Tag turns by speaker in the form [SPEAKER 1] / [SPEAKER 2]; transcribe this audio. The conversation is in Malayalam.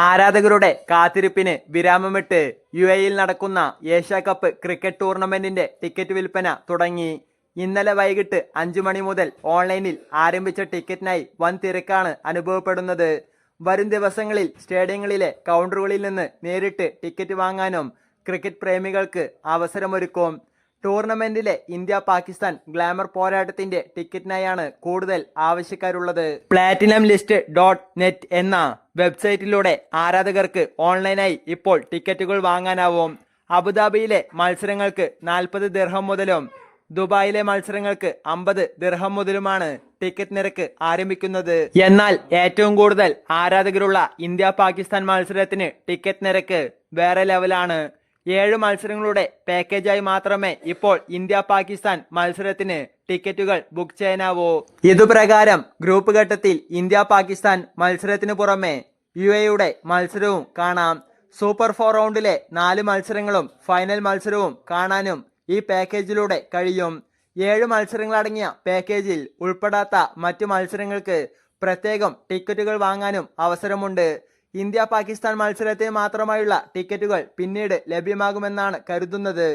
[SPEAKER 1] ആരാധകരുടെ കാത്തിരിപ്പിന് വിരാമമിട്ട് യു എയിൽ നടക്കുന്ന ഏഷ്യ കപ്പ് ക്രിക്കറ്റ് ടൂർണമെന്റിന്റെ ടിക്കറ്റ് വിൽപ്പന തുടങ്ങി. ഇന്നലെ വൈകിട്ട് അഞ്ചു മണി മുതൽ ഓൺലൈനിൽ ആരംഭിച്ച ടിക്കറ്റിനായി വൻ തിരക്കാണ് അനുഭവപ്പെടുന്നത്. വരും ദിവസങ്ങളിൽ സ്റ്റേഡിയങ്ങളിലെ കൗണ്ടറുകളിൽ നിന്ന് നേരിട്ട് ടിക്കറ്റ് വാങ്ങാനും ക്രിക്കറ്റ് പ്രേമികൾക്ക് അവസരമൊരുക്കും. ടൂർണമെന്റിലെ ഇന്ത്യ പാകിസ്ഥാൻ ഗ്ലാമർ പോരാട്ടത്തിന്റെ ടിക്കറ്റിനായാണ് കൂടുതൽ ആവശ്യക്കാരുള്ളത്. പ്ലാറ്റിനം ലിസ്റ്റ് ഡോട്ട് നെറ്റ് എന്ന വെബ്സൈറ്റിലൂടെ ആരാധകർക്ക് ഓൺലൈനായി ഇപ്പോൾ ടിക്കറ്റുകൾ വാങ്ങാനാവും. അബുദാബിയിലെ മത്സരങ്ങൾക്ക് നാൽപ്പത് ദിർഹം മുതലും ദുബായിലെ മത്സരങ്ങൾക്ക് അമ്പത് ദിർഹം മുതലുമാണ് ടിക്കറ്റ് നിരക്ക് ആരംഭിക്കുന്നത്. എന്നാൽ ഏറ്റവും കൂടുതൽ ആരാധകരുള്ള ഇന്ത്യ പാകിസ്ഥാൻ മത്സരത്തിന് ടിക്കറ്റ് നിരക്ക് വേറെ ലെവലാണ്. ഏഴ് മത്സരങ്ങളുടെ പാക്കേജായി മാത്രമേ ഇപ്പോൾ ഇന്ത്യ പാകിസ്ഥാൻ മത്സരത്തിന് ടിക്കറ്റുകൾ ബുക്ക് ചെയ്യാനാവൂ. ഇതുപ്രകാരം ഗ്രൂപ്പ് ഘട്ടത്തിൽ ഇന്ത്യ പാകിസ്ഥാൻ മത്സരത്തിന് പുറമെ യു എയുടെ മത്സരവും കാണാം. സൂപ്പർ ഫോർ റൗണ്ടിലെ നാല് മത്സരങ്ങളും ഫൈനൽ മത്സരവും കാണാനും ഈ പാക്കേജിലൂടെ കഴിയും. ഏഴ് മത്സരങ്ങളടങ്ങിയ പാക്കേജിൽ ഉൾപ്പെടാത്ത മറ്റു മത്സരങ്ങൾക്ക് പ്രത്യേകം ടിക്കറ്റുകൾ വാങ്ങാനും അവസരമുണ്ട്. ഇന്ത്യ പാകിസ്ഥാൻ മത്സരത്തിന് മാത്രമായുള്ള ടിക്കറ്റുകൾ പിന്നീട് ലഭ്യമാകുമെന്നാണ് കരുതുന്നത്.